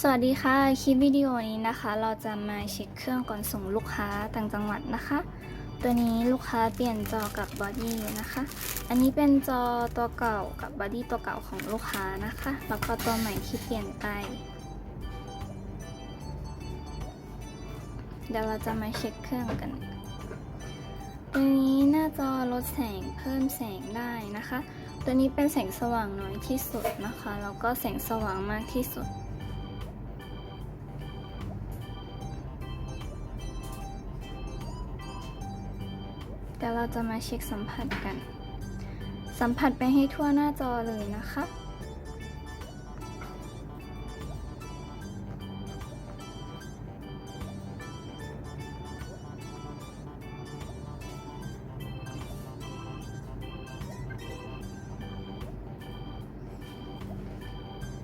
สวัสดีค่ะ คลิปวิดีโอนี้นะคะ เราจะมาเช็คเครื่องก่อนส่งลูกค้าต่างจังหวัดนะคะ ตัวนี้ลูกค้าเปลี่ยนจอกับบอดี้นะคะ อันนี้เป็นจอตัวเก่ากับบอดี้ตัวเก่าของลูกค้านะคะ แล้วก็ตัวใหม่ที่เปลี่ยนไป เดี๋ยวเราจะมาเช็คเครื่องกัน ตัวนี้หน้าจอลดแสงเพิ่มแสงได้นะคะ ตัวนี้เป็นแสงสว่างน้อยที่สุดนะคะ แล้วก็แสงสว่างมากที่สุด ดี๋ยวเราจะมาเช็คสัมผัสกัน สัมผัสไปให้ทั่วหน้าจอเลยนะคะ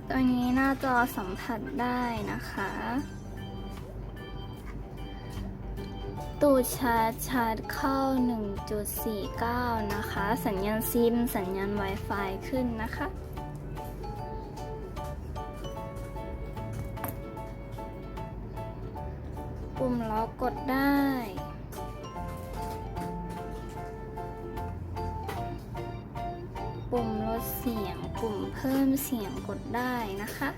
ตัวนี้หน้าจอสัมผัสได้นะคะ ตูดชาร์จชาร์จเข้า 1.49 นะคะ สัญญาณซิม สัญญาณ Wi-Fi ขึ้นนะคะ ปุ่มล็อกกดได้ปุ่มลดเสียง ปุ่มเพิ่มเสียงกดได้นะคะ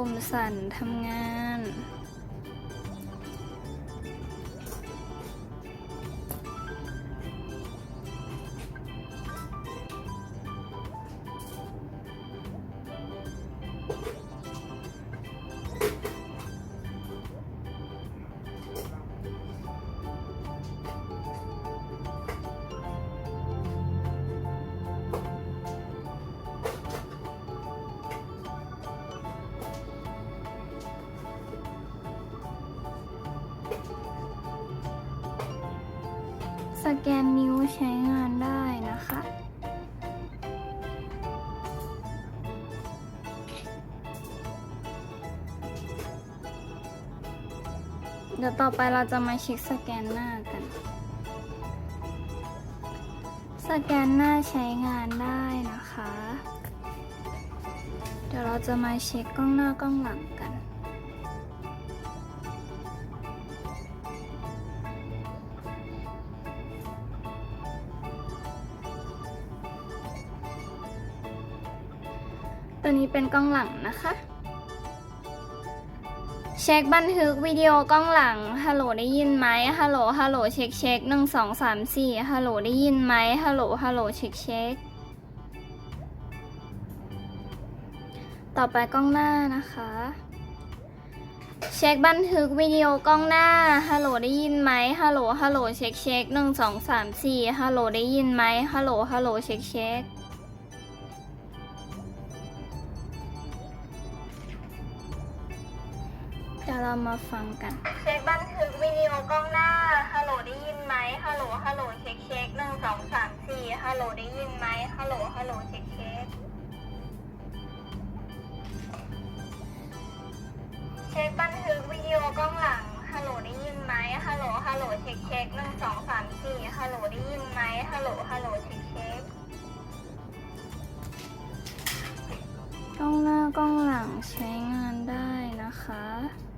ปุ่มสั่นทำงาน สแกนนิ้วใช้งานได้นะคะ เดี๋ยวต่อไปเราจะมาเช็คสแกนหน้ากัน สแกนหน้าใช้งานได้นะคะ เดี๋ยวเราจะมาเช็คกล้องหน้ากล้องหลังกัน ตัวนี้เป็นกล้องหลังนะคะ เช็คบันทึกวิดีโอกล้องหลัง ฮัลโหลได้ยินไหมฮัลโหล ฮัลโหล เช็คเช็คหนึ่งสองสามสี่ฮัลโหลได้ยินไหมฮัลโหล ฮัลโหล เช็คเช็ค ต่อไปกล้องหน้านะคะเช็คบันทึกวิดีโอกล้องหน้า ฮัลโหลได้ยินไหมฮัลโหล ฮัลโหล เช็คเช็คหนึ่งสองสามสี่ฮัลโหลได้ยินไหมฮัลโหล ฮัลโหล เช็คเช็ค ดี๋ยวเรามาฟังกัน เช็คบันทึกวิดีโอกล้องหน้า ฮัลโหลได้ยินไหมฮัลโหล ฮัลโหล เช็คเช็คหนึ่งสองสามสี่ฮัลโหลได้ยินไหมฮัลโหล ฮัลโหล เช็คเช็ค เช็คบันทึกวิดีโอกล้องหลัง ฮัลโหลได้ยินไหมฮัลโหล ฮัลโหล เช็คเช็คหนึ่งสองสามสี่ฮัลโหลได้ยินไหมฮัลโหล ฮัลโหล เช็คเช็คกล้องหน้ากล้องหลังใช้งานได้นะคะ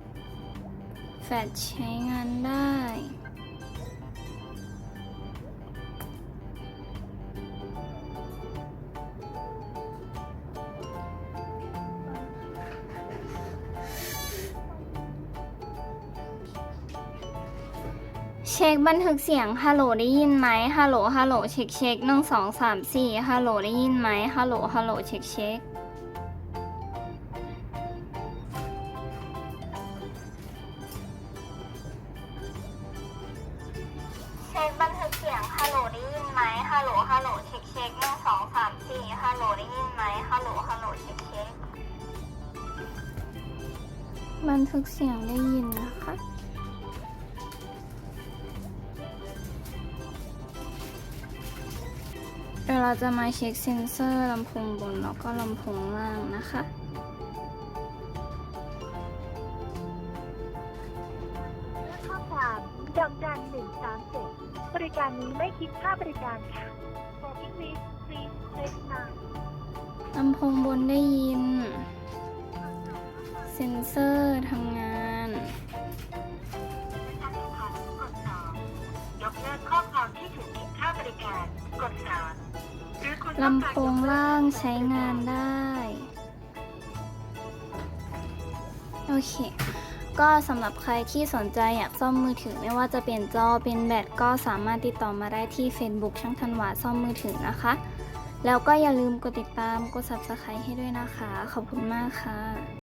แฟ ลชใช้งานได้ เช็คบันทึกเสียง ฮัลโหลได้ยินไหม ฮัลโหล ฮัลโหล เช็คเช็คหนึ่งสองสามสี่ฮัลโหลได้ยินไหม ฮัลโหล ฮัลโหล เช็คเช็ค ลโหลฮัลโหลเช็คเช็คหนึ่งสองสามสี่ฮัลโหลได้ยินไหมฮัลโหลฮัลโหลเช็คเช็คบันทึกเสียงได้ยินนะคะ เดี๋ยวเราจะมาเช็คเซ็นเซอร์ลำโพงบนแล้วก็ลำโพงล่างนะคะข้อความดอกจันหนึ่งสามเจ็ดบริการนี้ไม่คิดค่าบริการค่ะ ลำโพงบนได้ยิน เซ็นเซอร์ทำงาน ยกเลิกข้อความที่ถูกคิดค่าบริการ กดสามหรือคุณลำโพงล่างใช้งานได้ โอเค ก็สำหรับใครที่สนใจอยากซ่อมมือถือไม่ว่าจะเปลี่ยนจอเป็นแบตก็สามารถติดต่อมาได้ที่ Facebook ช่างธันวาซ่อมมือถือนะคะ แล้วก็อย่าลืมกดติดตามกด Subscribe ให้ด้วยนะคะ ขอบคุณมากค่ะ